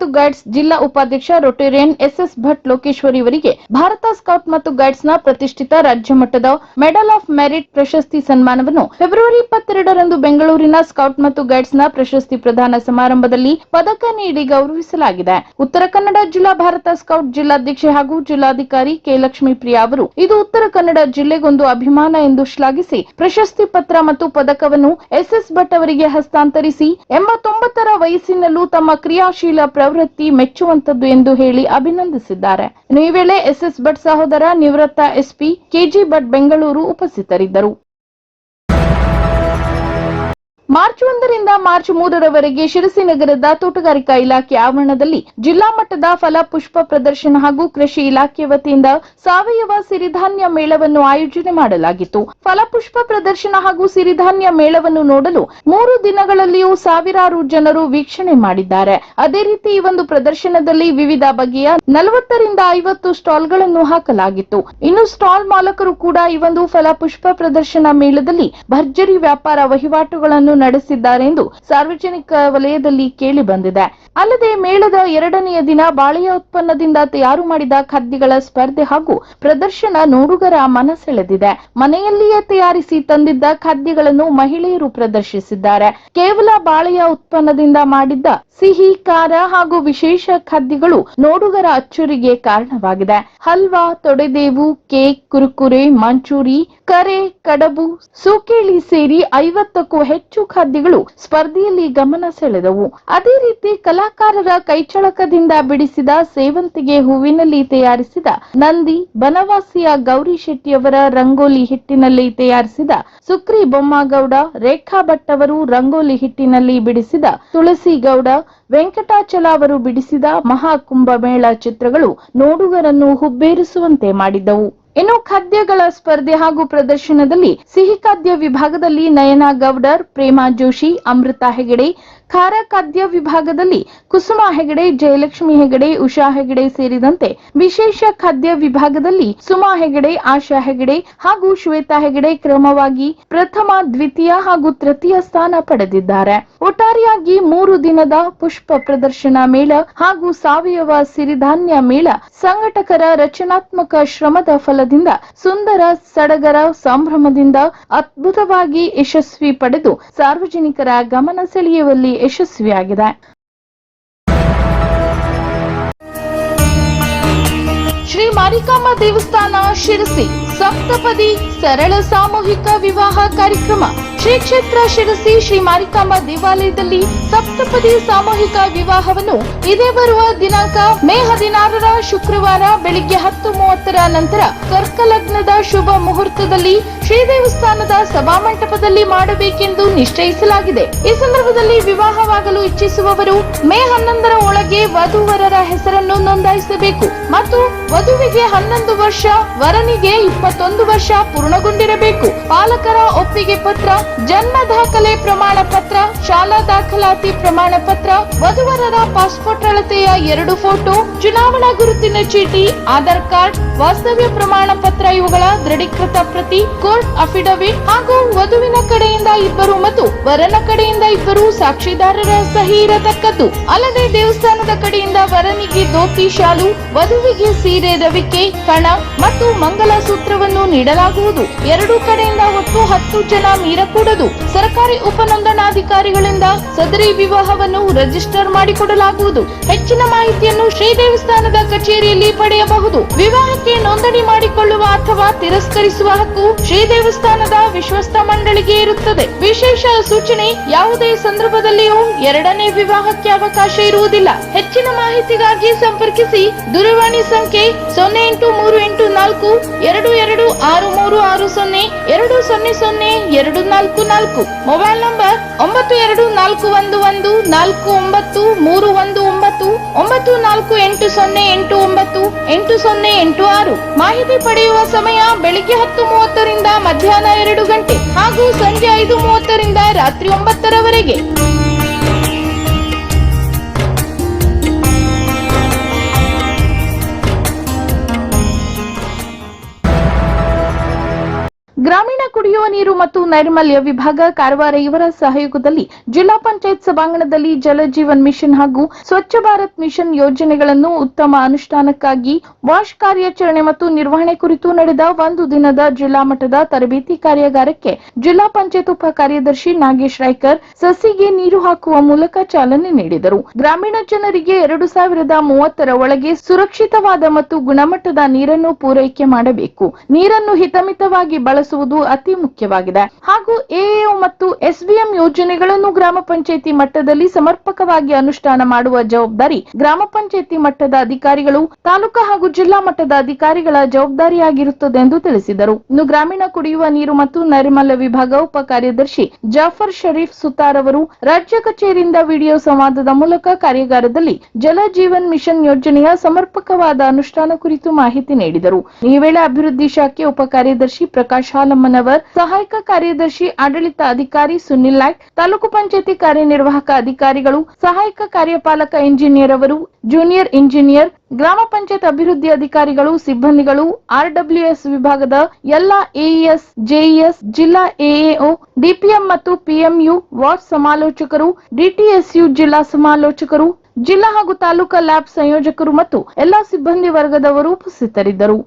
ಮತ್ತು ಗೈಡ್ಸ್ ಜಿಲ್ಲಾ ಉಪಾಧ್ಯಕ್ಷ ರೊಟೇರಿಯನ್ ಎಸ್ಎಸ್ ಭಟ್ ಲೋಕೇಶ್ವರಿ ಇವರಿಗೆ ಭಾರತ ಸ್ಕೌಟ್ ಮತ್ತು ಗೈಡ್ಸ್ನ ಪ್ರತಿಷ್ಠಿತ ರಾಜ್ಯ ಮಟ್ಟದ ಮೆಡಲ್ ಆಫ್ ಮೆರಿಟ್ ಪ್ರಶಸ್ತಿ ಸನ್ಮಾನವನ್ನು ಫೆಬ್ರವರಿ ಇಪ್ಪತ್ತೆರಡರಂದು ಬೆಂಗಳೂರಿನ ಸ್ಕೌಟ್ ಮತ್ತು ಗೈಡ್ಸ್ನ ಪ್ರಶಸ್ತಿ ಪ್ರದಾನ ಸಮಾರಂಭದಲ್ಲಿ ಪದಕ ನೀಡಿ ಗೌರವಿಸಲಾಗಿದೆ. ಉತ್ತರ ಕನ್ನಡ ಜಿಲ್ಲಾ ಭಾರತ ಸ್ಕೌಟ್ ಜಿಲ್ಲಾಧ್ಯಕ್ಷೆ ಹಾಗೂ ಜಿಲ್ಲಾಧಿಕಾರಿ ಕೆ ಲಕ್ಷ್ಮೀ ಪ್ರಿಯಾ ಅವರು, ಇದು ಉತ್ತರ ಕನ್ನಡ ಜಿಲ್ಲೆಗೊಂದು ಅಭಿಮಾನ ಎಂದು ಶ್ಲಾಘಿಸಿ ಪ್ರಶಸ್ತಿ ಪತ್ರ ಮತ್ತು ಪದಕವನ್ನು ಎಸ್ಎಸ್ ಭಟ್ ಅವರಿಗೆ ಹಸ್ತಾಂತರಿಸಿ ಎಂಬತ್ತೊಂಬತ್ತರ ವಯಸ್ಸಿನಲ್ಲೂ ತಮ್ಮ ಕ್ರಿಯಾಶೀಲ ಪ್ರವೃತ್ತಿ ಮೆಚ್ಚುವಂತದ್ದು ಎಂದು ಹೇಳಿ ಅಭಿನಂದಿಸಿದ್ದಾರೆ. ಈ ವೇಳೆ ಎಸ್ಎಸ್ ಭಟ್ ಸಹೋದರ ನಿವೃತ್ತ ಎಸ್ಪಿ ಕೆಜಿ ಭಟ್ ಬೆಂಗಳೂರು ಉಪಸ್ಥಿತರಿದ್ದರು. ಮಾರ್ಚ್ ಒಂದರಿಂದ ಮಾರ್ಚ್ ಮೂರರವರೆಗೆ ಶಿರಸಿ ನಗರದ ತೋಟಗಾರಿಕಾ ಇಲಾಖೆ ಆವರಣದಲ್ಲಿ ಜಿಲ್ಲಾ ಮಟ್ಟದ ಫಲ ಪುಷ್ಪ ಪ್ರದರ್ಶನ ಹಾಗೂ ಕೃಷಿ ಇಲಾಖೆ ವತಿಯಿಂದ ಸಾವಯವ ಸಿರಿಧಾನ್ಯ ಮೇಳವನ್ನು ಆಯೋಜನೆ ಮಾಡಲಾಗಿತ್ತು. ಫಲಪುಷ್ಪ ಪ್ರದರ್ಶನ ಹಾಗೂ ಸಿರಿಧಾನ್ಯ ಮೇಳವನ್ನು ನೋಡಲು ಮೂರು ದಿನಗಳಲ್ಲಿಯೂ ಸಾವಿರಾರು ಜನರು ವೀಕ್ಷಣೆ ಮಾಡಿದ್ದಾರೆ. ಅದೇ ರೀತಿ ಈ ಒಂದು ಪ್ರದರ್ಶನದಲ್ಲಿ ವಿವಿಧ ಬಗೆಯ ನಲವತ್ತರಿಂದ ಐವತ್ತು ಸ್ಟಾಲ್ಗಳನ್ನು ಹಾಕಲಾಗಿತ್ತು. ಇನ್ನು ಸ್ಟಾಲ್ ಮಾಲಕರು ಕೂಡ ಈ ಒಂದು ಫಲಪುಷ್ಪ ಪ್ರದರ್ಶನ ಮೇಳದಲ್ಲಿ ಭರ್ಜರಿ ವ್ಯಾಪಾರ ವಹಿವಾಟುಗಳನ್ನು ನಡೆಸಿದ್ದಾರೆ ಎಂದು ಸಾರ್ವಜನಿಕ ವಲಯದಲ್ಲಿ ಕೇಳಿ ಬಂದಿದೆ. ಅಲ್ಲದೆ ಮೇಳದ ಎರಡನೆಯ ದಿನ ಬಾಳೆಯ ಉತ್ಪನ್ನದಿಂದ ತಯಾರು ಮಾಡಿದ ಖಾದ್ಯಗಳ ಸ್ಪರ್ಧೆ ಹಾಗೂ ಪ್ರದರ್ಶನ ನೋಡುಗರ ಮನ ಸೆಳೆದಿದೆ ಮನೆಯಲ್ಲಿಯೇ ತಯಾರಿಸಿ ತಂದಿದ್ದ ಖಾದ್ಯಗಳನ್ನು ಮಹಿಳೆಯರು ಪ್ರದರ್ಶಿಸಿದ್ದಾರೆ. ಕೇವಲ ಬಾಳೆಯ ಉತ್ಪನ್ನದಿಂದ ಮಾಡಿದ್ದ ಸಿಹಿ, ಖಾರ ಹಾಗೂ ವಿಶೇಷ ಖಾದ್ಯಗಳು ನೋಡುಗರ ಅಚ್ಚರಿಗೆ ಕಾರಣವಾಗಿದೆ. ಹಲ್ವಾ, ತೊಡೆದೇವು, ಕೇಕ್, ಕುರುಕುರೆ, ಮಂಚೂರಿ, ಕರೆ, ಕಡಬು, ಸೂಕೇಳಿ ಸೇರಿ ಐವತ್ತಕ್ಕೂ ಹೆಚ್ಚು ಖಾದ್ಯಗಳು ಸ್ಪರ್ಧೆಯಲ್ಲಿ ಗಮನ ಸೆಳೆದವು. ಅದೇ ರೀತಿ ಕಲಾಕಾರರ ಕೈಚಳಕದಿಂದ ಬಿಡಿಸಿದ ಸೇವಂತಿಗೆ ಹೂವಿನಲ್ಲಿ ತಯಾರಿಸಿದ ನಂದಿ, ಬನವಾಸಿಯ ಗೌರಿ ಶೆಟ್ಟಿಯವರ ರಂಗೋಲಿ ಹಿಟ್ಟಿನಲ್ಲಿ ತಯಾರಿಸಿದ ಸುಕ್ರಿ ಬೊಮ್ಮಗೌಡ, ರೇಖಾ ಭಟ್ ಅವರು ರಂಗೋಲಿ ಹಿಟ್ಟಿನಲ್ಲಿ ಬಿಡಿಸಿದ ತುಳಸಿ ಗೌಡ ವೆಂಕಟಾಚಲ ಅವರು ಬಿಡಿಸಿದ ಮಹಾಕುಂಭ ಮೇಳ ಚಿತ್ರಗಳು ನೋಡುಗರನ್ನು ಹುಬ್ಬೇರಿಸುವಂತೆ ಮಾಡಿದ್ದವು. ಇನ್ನು ಖಾದ್ಯಗಳ ಸ್ಪರ್ಧೆ ಹಾಗೂ ಪ್ರದರ್ಶನದಲ್ಲಿ ಸಿಹಿ ಖಾದ್ಯ ವಿಭಾಗದಲ್ಲಿ ನಯನಾ ಗೌಡರ್ ಪ್ರೇಮಾ ಜೋಶಿ ಅಮೃತ ಹೆಗಡೆ ಖಾರ ವಿಭಾಗದಲ್ಲಿ ಕುಸುಮ ಹೆಗಡೆ, ಜಯಲಕ್ಷ್ಮಿ ಹೆಗಡೆ, ಉಷಾ ಹೆಗಡೆ ಸೇರಿದಂತೆ ವಿಶೇಷ ಖಾದ್ಯ ವಿಭಾಗದಲ್ಲಿ ಸುಮಾ ಹೆಗಡೆ, ಆಶಾ ಹೆಗಡೆ ಹಾಗೂ ಶ್ವೇತಾ ಹೆಗಡೆ ಕ್ರಮವಾಗಿ ಪ್ರಥಮ, ದ್ವಿತೀಯ ಹಾಗೂ ತೃತೀಯ ಸ್ಥಾನ ಪಡೆದಿದ್ದಾರೆ. ಒಟ್ಟಾರೆಯಾಗಿ ಮೂರು ದಿನದ ಪುಷ್ಪ ಪ್ರದರ್ಶನ ಮೇಳ ಹಾಗೂ ಸಾವಯವ ಸಿರಿಧಾನ್ಯ ಮೇಳ ಸಂಘಟಕರ ರಚನಾತ್ಮಕ ಶ್ರಮದ ಫಲದಿಂದ ಸುಂದರ ಸಡಗರ ಸಂಭ್ರಮದಿಂದ ಅದ್ಭುತವಾಗಿ ಯಶಸ್ವಿ ಪಡೆದು ಸಾರ್ವಜನಿಕರ ಗಮನ ಸೆಳೆಯುವಲ್ಲಿ ಯಶಸ್ವಿಯಾಗಿದೆ. ಶ್ರೀ ಮಾರಿಕಾಂಬಾ ದೇವಸ್ಥಾನ ಶಿರಸಿ. ಸಪ್ತಪದಿ ಸರಳ ಸಾಮೂಹಿಕ ವಿವಾಹ ಕಾರ್ಯಕ್ರಮ. ಶ್ರೀ ಕ್ಷೇತ್ರ ಶಿರಸಿ ಶ್ರೀ ಮಾರಿಕಾಂಬ ದೇವಾಲಯದಲ್ಲಿ ಸಪ್ತಪದಿ ಸಾಮೂಹಿಕ ವಿವಾಹವನ್ನು ಇದೇ ಬರುವ ದಿನಾಂಕ ಮೇ ಹದಿನಾರರ ಶುಕ್ರವಾರ ಬೆಳಿಗ್ಗೆ ಹತ್ತು ಮೂವತ್ತರ ನಂತರ ಕರ್ಕಲಗ್ನದ ಶುಭ ಮುಹೂರ್ತದಲ್ಲಿ ಶ್ರೀ ದೇವಸ್ಥಾನದ ಸಭಾಮಂಟಪದಲ್ಲಿ ಮಾಡಬೇಕೆಂದು ನಿಶ್ಚಯಿಸಲಾಗಿದೆ. ಈ ಸಂದರ್ಭದಲ್ಲಿ ವಿವಾಹವಾಗಲು ಇಚ್ಛಿಸುವವರು ಮೇ ಹನ್ನೊಂದರ ಒಳಗೆ ವಧುವರರ ಹೆಸರನ್ನು ನೋಂದಾಯಿಸಬೇಕು. ಮತ್ತು ವಧುವಿಗೆ ಹನ್ನೊಂದು ವರ್ಷ, ವರನಿಗೆ ಇಪ್ಪತ್ತೊಂದು ವರ್ಷ ಪೂರ್ಣಗೊಂಡಿರಬೇಕು. ಪಾಲಕರ ಒಪ್ಪಿಗೆ ಪತ್ರ, ಜನ್ಮ ದಾಖಲೆ ಪ್ರಮಾಣ ಪತ್ರ, ಶಾಲಾ ದಾಖಲಾತಿ ಪ್ರಮಾಣ ಪತ್ರ, ವಧುವರರ ಪಾಸ್ಪೋರ್ಟ್ ಅಳತೆಯ ಎರಡು ಫೋಟೋ, ಚುನಾವಣಾ ಗುರುತಿನ ಚೀಟಿ, ಆಧಾರ್ ಕಾರ್ಡ್, ವಾಸ್ತವ್ಯ ಪ್ರಮಾಣ ಪತ್ರ ಇವುಗಳ ದೃಢೀಕೃತ ಪ್ರತಿ ಕೋರ್ಟ್ ಅಫಿಡವಿಟ್ ಹಾಗೂ ವಧುವಿನ ಕಡೆಯಿಂದ ಇಬ್ಬರು ಮತ್ತು ವರನ ಕಡೆಯಿಂದ ಇಬ್ಬರು ಸಾಕ್ಷಿದಾರರ ಸಹಿ ಇರತಕ್ಕದ್ದು. ಅಲ್ಲದೆ ದೇವಸ್ಥಾನದ ಕಡೆಯಿಂದ ವರನಿಗೆ ದೋತಿ ಶಾಲು, ವಧುವಿಗೆ ಸೀರೆ ರವಿಕೆ ಕಣ ಮತ್ತು ಮಂಗಲ ಸೂತ್ರವನ್ನು ನೀಡಲಾಗುವುದು. ಎರಡು ಕಡೆಯಿಂದ ಒಟ್ಟು ಹತ್ತು ಜನ ಮೀರಕೂಡದು ಸರ್ಕಾರಿ ಉಪನೋಂದಣಾಧಿಕಾರಿಗಳಿಂದ ಸದರಿ ವಿವಾಹವನ್ನು ರಿಜಿಸ್ಟರ್ ಮಾಡಿಕೊಡಲಾಗುವುದು. ಹೆಚ್ಚಿನ ಮಾಹಿತಿಯನ್ನು ಶ್ರೀ ದೇವಸ್ಥಾನದ ಕಚೇರಿಯಲ್ಲಿ ಪಡೆಯಬಹುದು. ವಿವಾಹಕ್ಕೆ ನೋಂದಣಿ ಮಾಡಿಕೊಳ್ಳುವ ಅಥವಾ ತಿರಸ್ಕರಿಸುವ ಹಕ್ಕು ಶ್ರೀ ದೇವಸ್ಥಾನದ ವಿಶ್ವಸ್ತ ಮಂಡಳಿಗೆ ಇರುತ್ತದೆ. ವಿಶೇಷ ಸೂಚನೆ, ಯಾವುದೇ ಸಂದರ್ಭದಲ್ಲಿಯೂ ಎರಡನೇ ವಿವಾಹಕ್ಕೆ ಅವಕಾಶ ಇರುವುದಿಲ್ಲ. ಹೆಚ್ಚಿನ ಮಾಹಿತಿಗಾಗಿ ಸಂಪರ್ಕಿಸಿ. ದೂರವಾಣಿ ಸಂಖ್ಯೆ ಸೊನ್ನೆ ಎಂಟು ಮೂರು ಎಂಟು ನಾಲ್ಕು ಎರಡು ಎರಡು ಆರು ಮೂರು ಆರು ಸೊನ್ನೆ ಎರಡು ಸೊನ್ನೆ ಸೊನ್ನೆ ಎರಡು ನಾಲ್ಕು ನಾಲ್ಕು. ಮೊಬೈಲ್ ನಂಬರ್ ಒಂಬತ್ತು ಎರಡು ನಾಲ್ಕು ಒಂದು ಒಂದು ನಾಲ್ಕು ಒಂಬತ್ತು ಮೂರು ಒಂದು ಒಂಬತ್ತು ಒಂಬತ್ತು ನಾಲ್ಕು ಎಂಟು ಸೊನ್ನೆ ಎಂಟು ಒಂಬತ್ತು ಎಂಟು ಸೊನ್ನೆ ಎಂಟು ಆರು. ಮಾಹಿತಿ ಪಡೆಯುವ ಸಮಯ ಬೆಳಿಗ್ಗೆ ಹತ್ತು ಮೂವತ್ತರಿಂದ ಮಧ್ಯಾಹ್ನ ಎರಡು ಗಂಟೆ ಹಾಗೂ ಸಂಜೆ ಐದು ಮೂವತ್ತರಿಂದ ರಾತ್ರಿ ಒಂಬತ್ತರವರೆಗೆ. ಗ್ರಾಮೀಣ ಕುಡಿಯುವ ನೀರು ಮತ್ತು ನೈರ್ಮಲ್ಯ ವಿಭಾಗ ಕಾರವಾರ ಇವರ ಸಹಯೋಗದಲ್ಲಿ ಜಿಲ್ಲಾ ಪಂಚಾಯತ್ ಸಭಾಂಗಣದಲ್ಲಿ ಜಲಜೀವನ್ ಮಿಷನ್ ಹಾಗೂ ಸ್ವಚ್ಛ ಭಾರತ್ ಮಿಷನ್ ಯೋಜನೆಗಳನ್ನು ಉತ್ತಮ ಅನುಷ್ಠಾನಕ್ಕಾಗಿ ವಾಶ್ ಕಾರ್ಯಾಚರಣೆ ಮತ್ತು ನಿರ್ವಹಣೆ ಕುರಿತು ನಡೆದ ಒಂದು ದಿನದ ಜಿಲ್ಲಾ ಮಟ್ಟದ ತರಬೇತಿ ಕಾರ್ಯಾಗಾರಕ್ಕೆ ಜಿಲ್ಲಾ ಪಂಚಾಯತ್ ಉಪ ಕಾರ್ಯದರ್ಶಿ ನಾಗೇಶ್ ರಾಯ್ಕರ್ ಸಸಿಗೆ ನೀರು ಹಾಕುವ ಮೂಲಕ ಚಾಲನೆ ನೀಡಿದರು. ಗ್ರಾಮೀಣ ಜನರಿಗೆ ಎರಡು ಸಾವಿರದ ಮೂವತ್ತರ ಒಳಗೆ ಸುರಕ್ಷಿತವಾದ ಮತ್ತು ಗುಣಮಟ್ಟದ ನೀರನ್ನು ಪೂರೈಕೆ ಮಾಡಬೇಕು. ನೀರನ್ನು ಹಿತಮಿತವಾಗಿ ಬಳಸುವುದು ಅತಿ ಮುಖ್ಯವಾಗಿದೆ. ಹಾಗೂ ಎಎಒ ಮತ್ತು ಎಸ್ಬಿಎಂ ಯೋಜನೆಗಳನ್ನು ಗ್ರಾಮ ಪಂಚಾಯಿತಿ ಮಟ್ಟದಲ್ಲಿ ಸಮರ್ಪಕವಾಗಿ ಅನುಷ್ಠಾನ ಮಾಡುವ ಜವಾಬ್ದಾರಿ ಗ್ರಾಮ ಪಂಚಾಯಿತಿ ಮಟ್ಟದ ಅಧಿಕಾರಿಗಳು, ತಾಲೂಕಾ ಹಾಗೂ ಜಿಲ್ಲಾ ಮಟ್ಟದ ಅಧಿಕಾರಿಗಳ ಜವಾಬ್ದಾರಿಯಾಗಿರುತ್ತದೆ ಎಂದು ತಿಳಿಸಿದರು. ಇನ್ನು ಗ್ರಾಮೀಣ ಕುಡಿಯುವ ನೀರು ಮತ್ತು ನೈರ್ಮಲ್ಯ ವಿಭಾಗ ಉಪ ಕಾರ್ಯದರ್ಶಿ ಜಾಫರ್ ಶರೀಫ್ ಸುತಾರ್ ಅವರು ರಾಜ್ಯ ಕಚೇರಿಯಿಂದ ವಿಡಿಯೋ ಸಂವಾದದ ಮೂಲಕ ಕಾರ್ಯಾಗಾರದಲ್ಲಿ ಜಲ ಜೀವನ್ ಮಿಷನ್ ಯೋಜನೆಯ ಸಮರ್ಪಕವಾದ ಅನುಷ್ಠಾನ ಕುರಿತು ಮಾಹಿತಿ ನೀಡಿದರು. ಈ ವೇಳೆ ಅಭಿವೃದ್ಧಿ ಶಾಖೆ ಉಪ ಕಾರ್ಯದರ್ಶಿ ಪ್ರಕಾಶ್ ಹಾಲಮ್ಮನವರ್, ಸಹಾಯಕ ಕಾರ್ಯದರ್ಶಿ ಆಡಳಿತ ಅಧಿಕಾರಿ ಸುನಿಲ್ ನಾಯ್ಕ್, ತಾಲೂಕು ಪಂಚಾಯತಿ ಕಾರ್ಯನಿರ್ವಾಹಕ ಅಧಿಕಾರಿಗಳು, ಸಹಾಯಕ ಕಾರ್ಯಪಾಲಕ ಇಂಜಿನಿಯರ್ ಅವರು, ಜೂನಿಯರ್ ಇಂಜಿನಿಯರ್, ಗ್ರಾಮ ಪಂಚಾಯತ್ ಅಭಿವೃದ್ಧಿ ಅಧಿಕಾರಿಗಳು, ಸಿಬ್ಬಂದಿಗಳು, ಆರ್ಡಬ್ಲ್ಯೂಎಸ್ ವಿಭಾಗದ ಎಲ್ಲಾ ಎಇಎಸ್, ಜೆಇಎಸ್, ಜಿಲ್ಲಾ ಎಎಒ, ಡಿಪಿಎಂ ಮತ್ತು ಪಿಎಂಯು ವಾರ್ಡ್ ಸಮಾಲೋಚಕರು, ಡಿಟಿಎಸ್ಯು ಜಿಲ್ಲಾ ಸಮಾಲೋಚಕರು, ಜಿಲ್ಲಾ ಹಾಗೂ ತಾಲೂಕಾ ಲ್ಯಾಬ್ ಸಂಯೋಜಕರು ಮತ್ತು ಎಲ್ಲಾ ಸಿಬ್ಬಂದಿ ವರ್ಗದವರು ಉಪಸ್ಥಿತರಿದ್ದರು.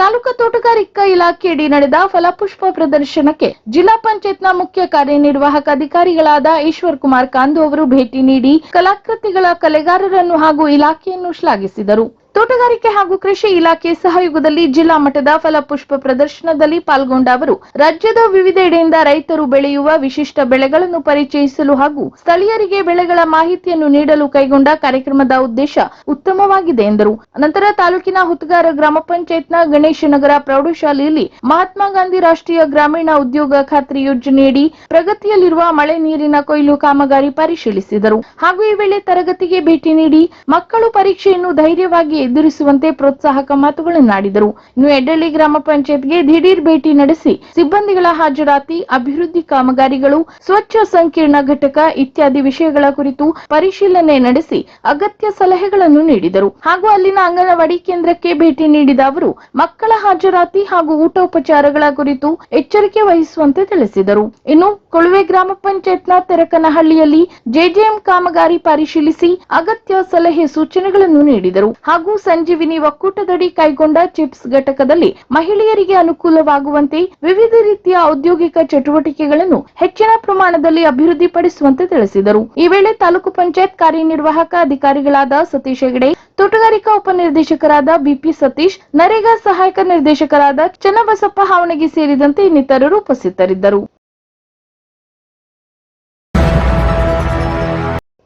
ತಾಲೂಕಾ ತೋಟಗಾರಿಕಾ ಇಲಾಖೆಯಡಿ ನಡೆದ ಫಲಪುಷ್ಪ ಪ್ರದರ್ಶನಕ್ಕೆ ಜಿಲ್ಲಾ ಪಂಚಾಯತ್ನ ಮುಖ್ಯ ಕಾರ್ಯನಿರ್ವಾಹಕ ಅಧಿಕಾರಿಗಳಾದ ಈಶ್ವರ್ ಕುಮಾರ್ ಕಾಂದು ಅವರು ಭೇಟಿ ನೀಡಿ ಕಲಾಕೃತಿಗಳ ಕಲೆಗಾರರನ್ನು ಹಾಗೂ ಇಲಾಖೆಯನ್ನು ಶ್ಲಾಘಿಸಿದರು. ತೋಟಗಾರಿಕೆ ಹಾಗೂ ಕೃಷಿ ಇಲಾಖೆ ಸಹಯೋಗದಲ್ಲಿ ಜಿಲ್ಲಾ ಮಟ್ಟದ ಫಲಪುಷ್ಪ ಪ್ರದರ್ಶನದಲ್ಲಿ ಪಾಲ್ಗೊಂಡ ಅವರು, ರಾಜ್ಯದ ವಿವಿಧೆಡೆಯಿಂದ ರೈತರು ಬೆಳೆಯುವ ವಿಶಿಷ್ಟ ಬೆಳೆಗಳನ್ನು ಪರಿಚಯಿಸಲು ಹಾಗೂ ಸ್ಥಳೀಯರಿಗೆ ಬೆಳೆಗಳ ಮಾಹಿತಿಯನ್ನು ನೀಡಲು ಕೈಗೊಂಡ ಕಾರ್ಯಕ್ರಮದ ಉದ್ದೇಶ ಉತ್ತಮವಾಗಿದೆ ಎಂದರು. ನಂತರ ತಾಲೂಕಿನ ಹುತ್ಗಾರ ಗ್ರಾಮ ಪಂಚಾಯತ್ನ ಗಣೇಶ ನಗರ ಪ್ರೌಢಶಾಲೆಯಲ್ಲಿ ಮಹಾತ್ಮ ಗಾಂಧಿ ರಾಷ್ಟ್ರೀಯ ಗ್ರಾಮೀಣ ಉದ್ಯೋಗ ಖಾತ್ರಿ ಯೋಜನೆಯಡಿ ಪ್ರಗತಿಯಲ್ಲಿರುವ ಮಳೆ ನೀರಿನ ಕೊಯ್ಲು ಕಾಮಗಾರಿ ಪರಿಶೀಲಿಸಿದರು. ಹಾಗೂ ಈ ವೇಳೆ ತರಗತಿಗೆ ಭೇಟಿ ನೀಡಿ ಮಕ್ಕಳು ಪರೀಕ್ಷೆಯನ್ನು ಧೈರ್ಯವಾಗಿ ಎದುರಿಸುವಂತೆ ಪ್ರೋತ್ಸಾಹಕ ಮಾತುಗಳನ್ನಾಡಿದರು ಇನ್ನು ಎಡ್ಡಳ್ಳಿ ಗ್ರಾಮ ಪಂಚಾಯತ್ಗೆ ದಿಢೀರ್ ಭೇಟಿ ನಡೆಸಿ ಸಿಬ್ಬಂದಿಗಳ ಹಾಜರಾತಿ, ಅಭಿವೃದ್ಧಿ ಕಾಮಗಾರಿಗಳು, ಸ್ವಚ್ಛ ಸಂಕೀರ್ಣ ಘಟಕ ಇತ್ಯಾದಿ ವಿಷಯಗಳ ಕುರಿತು ಪರಿಶೀಲನೆ ನಡೆಸಿ ಅಗತ್ಯ ಸಲಹೆಗಳನ್ನು ನೀಡಿದರು. ಹಾಗೂ ಅಲ್ಲಿನ ಅಂಗನವಾಡಿ ಕೇಂದ್ರಕ್ಕೆ ಭೇಟಿ ನೀಡಿದ ಅವರು, ಮಕ್ಕಳ ಹಾಜರಾತಿ ಹಾಗೂ ಊಟೋಪಚಾರಗಳ ಕುರಿತು ಎಚ್ಚರಿಕೆ ವಹಿಸುವಂತೆ ತಿಳಿಸಿದರು. ಇನ್ನು ಕೊಳುವೆ ಗ್ರಾಮ ಪಂಚಾಯತ್ನ ತೆರಕನಹಳ್ಳಿಯಲ್ಲಿ ಜೆಜೆಎಂ ಕಾಮಗಾರಿ ಪರಿಶೀಲಿಸಿ ಅಗತ್ಯ ಸಲಹೆ ಸೂಚನೆಗಳನ್ನು ನೀಡಿದರು. ಹಾಗೂ ಸಂಜೀವಿನಿ ಒಕ್ಕೂಟದಡಿ ಕೈಗೊಂಡ ಚಿಪ್ಸ್ ಘಟಕದಲ್ಲಿ ಮಹಿಳೆಯರಿಗೆ ಅನುಕೂಲವಾಗುವಂತೆ ವಿವಿಧ ರೀತಿಯ ಔದ್ಯೋಗಿಕ ಚಟುವಟಿಕೆಗಳನ್ನು ಹೆಚ್ಚಿನ ಪ್ರಮಾಣದಲ್ಲಿ ಅಭಿವೃದ್ಧಿಪಡಿಸುವಂತೆ ತಿಳಿಸಿದರು. ಈ ವೇಳೆ ತಾಲೂಕು ಪಂಚಾಯತ್ ಕಾರ್ಯನಿರ್ವಾಹಕ ಅಧಿಕಾರಿಗಳಾದ ಸತೀಶ್ ಹೆಗಡೆ, ತೋಟಗಾರಿಕಾ ಉಪನಿರ್ದೇಶಕರಾದ ಬಿಪಿ ಸತೀಶ್, ನರೇಗಾ ಸಹಾಯಕ ನಿರ್ದೇಶಕರಾದ ಚನ್ನಬಸಪ್ಪ, ಹಾವಣಗಿ ಸೇರಿದಂತೆ ಇನ್ನಿತರರು ಉಪಸ್ಥಿತರಿದ್ದರು.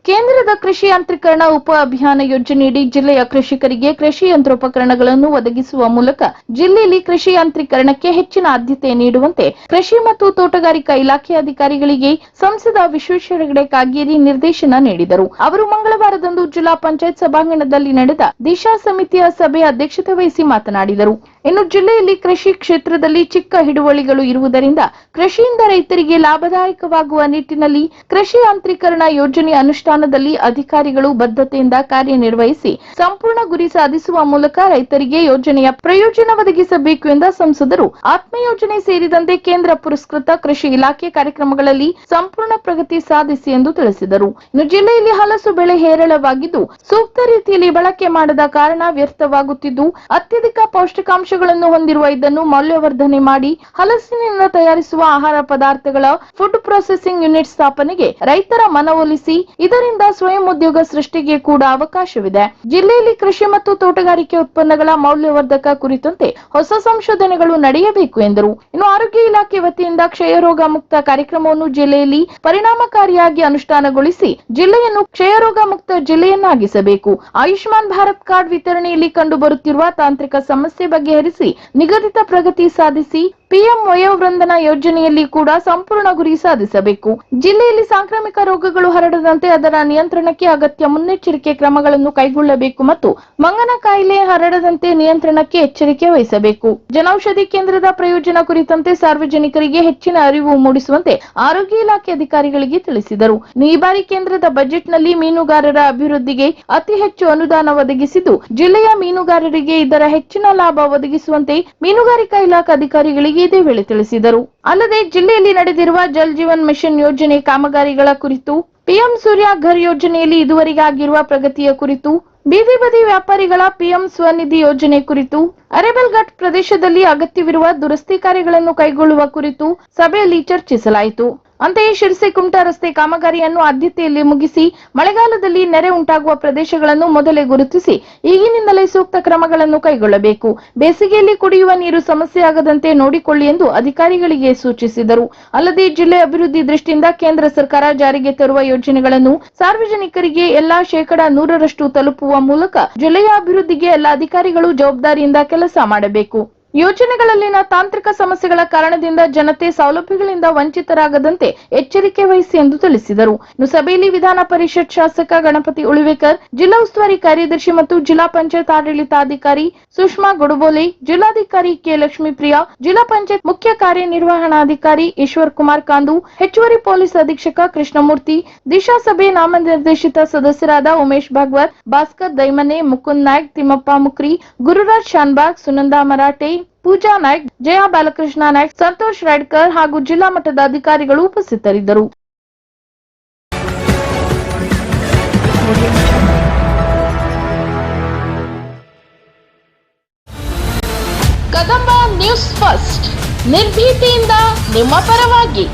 ಕೇಂದ್ರದ ಕೃಷಿ ಯಾಂತ್ರೀಕರಣ ಉಪ ಅಭಿಯಾನ ಯೋಜನೆಯಡಿ ಜಿಲ್ಲೆಯ ಕೃಷಿಕರಿಗೆ ಕೃಷಿ ಯಂತ್ರೋಪಕರಣಗಳನ್ನು ಒದಗಿಸುವ ಮೂಲಕ ಜಿಲ್ಲೆಯಲ್ಲಿ ಕೃಷಿ ಯಾಂತ್ರೀಕರಣಕ್ಕೆ ಹೆಚ್ಚಿನ ಆದ್ಯತೆ ನೀಡುವಂತೆ ಕೃಷಿ ಮತ್ತು ತೋಟಗಾರಿಕಾ ಇಲಾಖೆ ಅಧಿಕಾರಿಗಳಿಗೆ ಸಂಸದ ವಿಶ್ವೇಶ್ವರ ಹೆಗಡೆ ಕಾಗೇರಿ ನಿರ್ದೇಶನ ನೀಡಿದರು. ಅವರು ಮಂಗಳವಾರದಂದು ಜಿಲ್ಲಾ ಪಂಚಾಯತ್ ಸಭಾಂಗಣದಲ್ಲಿ ನಡೆದ ದಿಶಾ ಸಮಿತಿಯ ಸಭೆ ಅಧ್ಯಕ್ಷತೆ ವಹಿಸಿ ಮಾತನಾಡಿದರು. ಇನ್ನು ಜಿಲ್ಲೆಯಲ್ಲಿ ಕೃಷಿ ಕ್ಷೇತ್ರದಲ್ಲಿ ಚಿಕ್ಕ ಹಿಡುವಳಿಗಳು ಇರುವುದರಿಂದ ಕೃಷಿಯಿಂದ ರೈತರಿಗೆ ಲಾಭದಾಯಕವಾಗುವ ನಿಟ್ಟಿನಲ್ಲಿ ಕೃಷಿ ಯಾಂತ್ರೀಕರಣ ಯೋಜನೆ ಅನುಷ್ಠಾನದಲ್ಲಿ ಅಧಿಕಾರಿಗಳು ಬದ್ಧತೆಯಿಂದ ಕಾರ್ಯನಿರ್ವಹಿಸಿ ಸಂಪೂರ್ಣ ಗುರಿ ಸಾಧಿಸುವ ಮೂಲಕ ರೈತರಿಗೆ ಯೋಜನೆಯ ಪ್ರಯೋಜನ ಒದಗಿಸಬೇಕು ಎಂದ ಸಂಸದರು. ಆತ್ಮ ಯೋಜನೆ ಸೇರಿದಂತೆ ಕೇಂದ್ರ ಪುರಸ್ಕೃತ ಕೃಷಿ ಇಲಾಖೆ ಕಾರ್ಯಕ್ರಮಗಳಲ್ಲಿ ಸಂಪೂರ್ಣ ಪ್ರಗತಿ ಸಾಧಿಸಿ ಎಂದು ತಿಳಿಸಿದರು. ಇನ್ನು ಜಿಲ್ಲೆಯಲ್ಲಿ ಹಲಸು ಬೆಳೆ ಹೇರಳವಾಗಿದ್ದು, ಸೂಕ್ತ ರೀತಿಯಲ್ಲಿ ಬಳಕೆ ಮಾಡದ ಕಾರಣ ವ್ಯರ್ಥವಾಗುತ್ತಿದ್ದು, ಅತ್ಯಧಿಕ ಪೌಷ್ಟಿಕಾಂಶಗಳನ್ನು ಹೊಂದಿರುವ ಇದನ್ನು ಮೌಲ್ಯವರ್ಧನೆ ಮಾಡಿ ಹಲಸಿನಿಂದ ತಯಾರಿಸುವ ಆಹಾರ ಪದಾರ್ಥಗಳ ಫುಡ್ ಪ್ರೊಸೆಸಿಂಗ್ ಯೂನಿಟ್ ಸ್ಥಾಪನೆಗೆ ರೈತರ ಮನವೊಲಿಸಿ ಇದರಿಂದ ಸ್ವಯಂ ಉದ್ಯೋಗ ಸೃಷ್ಟಿಗೆ ಕೂಡ ಅವಕಾಶವಿದೆ. ಜಿಲ್ಲೆಯಲ್ಲಿ ಕೃಷಿ ಮತ್ತು ತೋಟಗಾರಿಕೆ ಉತ್ಪನ್ನಗಳ ಮೌಲ್ಯವರ್ಧಕ ಕುರಿತಂತೆ ಹೊಸ ಸಂಶೋಧನೆಗಳು ನಡೆಯಬೇಕು ಎಂದರು. ಇನ್ನು ಆರೋಗ್ಯ ಇಲಾಖೆ ವತಿಯಿಂದ ಕ್ಷಯರೋಗ ಮುಕ್ತ ಕಾರ್ಯಕ್ರಮವನ್ನು ಜಿಲ್ಲೆಯಲ್ಲಿ ಪರಿಣಾಮಕಾರಿಯಾಗಿ ಅನುಷ್ಠಾನಗೊಳಿಸಿ ಜಿಲ್ಲೆಯನ್ನು ಕ್ಷಯರೋಗ ಮುಕ್ತ ಜಿಲ್ಲೆಯನ್ನಾಗಿಸಬೇಕು. ಆಯುಷ್ಮಾನ್ ಭಾರತ್ ಕಾರ್ಡ್ ವಿತರಣೆಯಲ್ಲಿ ಕಂಡುಬರುತ್ತಿರುವ ತಾಂತ್ರಿಕ ಸಮಸ್ಯೆ ಬಗೆಹರಿಸಿ ನಿಗದಿತ ಪ್ರಗತಿ ಸಾಧಿಸಿ ಪಿಎಂ ವಯೋವೃಂದನ ಯೋಜನೆಯಲ್ಲಿ ಕೂಡ ಸಂಪೂರ್ಣ ಗುರಿ ಸಾಧಿಸಬೇಕು. ಜಿಲ್ಲೆಯಲ್ಲಿ ಸಾಂಕ್ರಾಮಿಕ ರೋಗಗಳು ಹರಡದಂತೆ ಅದರ ನಿಯಂತ್ರಣಕ್ಕೆ ಅಗತ್ಯ ಮುನ್ನೆಚ್ಚರಿಕೆ ಕ್ರಮಗಳನ್ನು ಕೈಗೊಳ್ಳಬೇಕು ಮತ್ತು ಮಂಗನ ಕಾಯಿಲೆ ಹರಡದಂತೆ ನಿಯಂತ್ರಣಕ್ಕೆ ಎಚ್ಚರಿಕೆ ವಹಿಸಬೇಕು. ಜನೌಷಧಿ ಕೇಂದ್ರದ ಪ್ರಯೋಜನ ಕುರಿತಂತೆ ಸಾರ್ವಜನಿಕರಿಗೆ ಹೆಚ್ಚಿನ ಅರಿವು ಮೂಡಿಸುವಂತೆ ಆರೋಗ್ಯ ಇಲಾಖೆ ಅಧಿಕಾರಿಗಳಿಗೆ ತಿಳಿಸಿದರು. ಈ ಬಾರಿ ಕೇಂದ್ರದ ಬಜೆಟ್ನಲ್ಲಿ ಮೀನುಗಾರರ ಅಭಿವೃದ್ಧಿಗೆ ಅತಿ ಹೆಚ್ಚು ಅನುದಾನ ಒದಗಿಸಿದ್ದು, ಜಿಲ್ಲೆಯ ಮೀನುಗಾರರಿಗೆ ಇದರ ಹೆಚ್ಚಿನ ಲಾಭ ಒದಗಿಸುವಂತೆ ಮೀನುಗಾರಿಕಾ ಇಲಾಖೆ ಅಧಿಕಾರಿಗಳಿಗೆ ಇದೇ ವೇಳೆ ತಿಳಿಸಿದರು. ಅಲ್ಲದೆ ಜಿಲ್ಲೆಯಲ್ಲಿ ನಡೆದಿರುವ ಜಲ್ ಜೀವನ್ ಮಿಷನ್ ಯೋಜನೆ ಕಾಮಗಾರಿಗಳ ಕುರಿತು ಪಿಎಂ ಸೂರ್ಯ ಘರ್ ಯೋಜನೆಯಲ್ಲಿ ಇದುವರೆಗೆ ಆಗಿರುವ ಪ್ರಗತಿಯ ಕುರಿತು ಬೀದಿ ಬದಿ ವ್ಯಾಪಾರಿಗಳ ಪಿಎಂ ಸ್ವನಿಧಿ ಯೋಜನೆ ಕುರಿತು ಅರೇಬಲ್ಘಾಟ್ ಪ್ರದೇಶದಲ್ಲಿ ಅಗತ್ಯವಿರುವ ದುರಸ್ತಿ ಕಾರ್ಯಗಳನ್ನು ಕೈಗೊಳ್ಳುವ ಕುರಿತು ಸಭೆಯಲ್ಲಿ ಚರ್ಚಿಸಲಾಯಿತು. ಅಂತೆಯೇ ಶಿರಸಿ ಕುಮಟಾ ರಸ್ತೆ ಕಾಮಗಾರಿಯನ್ನು ಆದ್ಯತೆಯಲ್ಲಿ ಮುಗಿಸಿ ಮಳೆಗಾಲದಲ್ಲಿ ನೆರೆ ಉಂಟಾಗುವ ಪ್ರದೇಶಗಳನ್ನು ಮೊದಲೇ ಗುರುತಿಸಿ ಈಗಿನಿಂದಲೇ ಸೂಕ್ತ ಕ್ರಮಗಳನ್ನು ಕೈಗೊಳ್ಳಬೇಕು. ಬೇಸಿಗೆಯಲ್ಲಿ ಕುಡಿಯುವ ನೀರು ಸಮಸ್ಯೆ ಆಗದಂತೆ ನೋಡಿಕೊಳ್ಳಿ ಎಂದು ಅಧಿಕಾರಿಗಳಿಗೆ ಸೂಚಿಸಿದರು. ಅಲ್ಲದೆ ಜಿಲ್ಲೆ ಅಭಿವೃದ್ಧಿ ದೃಷ್ಟಿಯಿಂದ ಕೇಂದ್ರ ಸರ್ಕಾರ ಜಾರಿಗೆ ತರುವ ಯೋಜನೆಗಳನ್ನು ಸಾರ್ವಜನಿಕರಿಗೆ ಎಲ್ಲಾ ಶೇಕಡಾ ನೂರರಷ್ಟು ತಲುಪುವ ಮೂಲಕ ಜಿಲ್ಲೆಯ ಅಭಿವೃದ್ಧಿಗೆ ಎಲ್ಲ ಅಧಿಕಾರಿಗಳು ಜವಾಬ್ದಾರಿಯಿಂದ ಕೆಲಸ ಮಾಡಬೇಕು. ಯೋಜನೆಗಳಲ್ಲಿನ ತಾಂತ್ರಿಕ ಸಮಸ್ಯೆಗಳ ಕಾರಣದಿಂದ ಜನತೆ ಸೌಲಭ್ಯಗಳಿಂದ ವಂಚಿತರಾಗದಂತೆ ಎಚ್ಚರಿಕೆ ವಹಿಸಿ ಎಂದು ತಿಳಿಸಿದರು. ಸಭೆಯಲ್ಲಿ ವಿಧಾನ ಪರಿಷತ್ ಶಾಸಕ ಗಣಪತಿ ಉಳಿವೇಕರ್, ಜಿಲ್ಲಾ ಉಸ್ತುವಾರಿ ಕಾರ್ಯದರ್ಶಿ ಮತ್ತು ಜಿಲ್ಲಾ ಪಂಚಾಯತ್ ಆಡಳಿತಾಧಿಕಾರಿ ಸುಷ್ಮಾ ಗುಡುಬೋಲೆ, ಜಿಲ್ಲಾಧಿಕಾರಿ ಕೆ ಲಕ್ಷ್ಮೀಪ್ರಿಯಾ, ಜಿಲ್ಲಾ ಪಂಚಾಯತ್ ಮುಖ್ಯ ಕಾರ್ಯನಿರ್ವಹಣಾಧಿಕಾರಿ ಈಶ್ವರ್ ಕುಮಾರ್ ಕಾಂದು, ಹೆಚ್ಚುವರಿ ಪೊಲೀಸ್ ಅಧೀಕ್ಷಕ ಕೃಷ್ಣಮೂರ್ತಿ, ದಿಶಾ ಸಭೆ ನಾಮನಿರ್ದೇಶಿತ ಸದಸ್ಯರಾದ ಉಮೇಶ್ ಭಾಗವತ್, ಭಾಸ್ಕರ್ ದೈಮನೆ, ಮುಕುಂದ್ ನಾಯ್ಕ್, ತಿಮ್ಮಪ್ಪ ಮುಕ್ರಿ, ಗುರುರಾಜ್ ಶಾನ್ಬಾಗ್, ಸುನಂದಾ ಮರಾಠೆ ಪೂಜಾ ನಾಯ್ಕ್, ಜಯಾ ಬಾಲಕೃಷ್ಣ ನಾಯ್ಕ್, ಸಂತೋಷ್ ರೆಡ್ಕರ್ ಹಾಗೂ ಜಿಲ್ಲಾ ಮಟ್ಟದ ಅಧಿಕಾರಿಗಳು ಉಪಸ್ಥಿತರಿದ್ದರು. Kadamba news first. ನಿರ್ಭೀತಿಯಿಂದ ನಿಮ್ಮ ಪರವಾಗಿ.